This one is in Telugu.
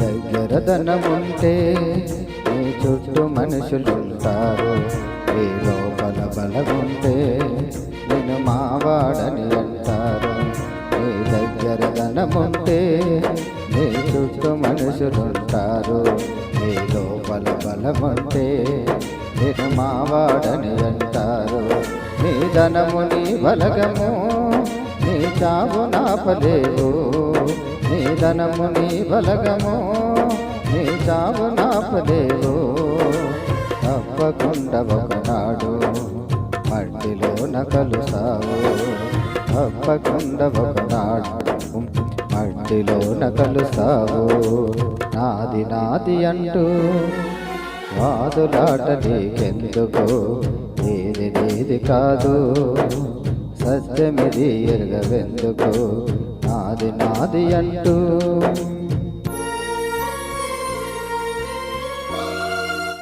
దైవధనముంటే నీ చుట్టూ మనుషులుంటారు. నీ లోపల బలముంటే నేను మావాడని అంటారు. నీ దగ్గర ధనముంటే నీ చుట్టూ మనుషులుంటారు. నీ లోపల బలముంటే నేను మావాడని అంటారు. నీ ధనము నీ బలగము నీ చావు నాపలేవు. నీ ధనము నీ బలగము నీ చావు నాపదేవు తప్పకుండా ఒకనాడు మట్టిలో నకలుసావు తప్పకుండా ఒకనాడు మట్టిలో నకలుసావు నాది నాది అంటూ వాదులాట నీకెందుకు? ఏది నీది కాదు. సత్యమిది ఎరగవెందుకు? నాది నాది అంటూ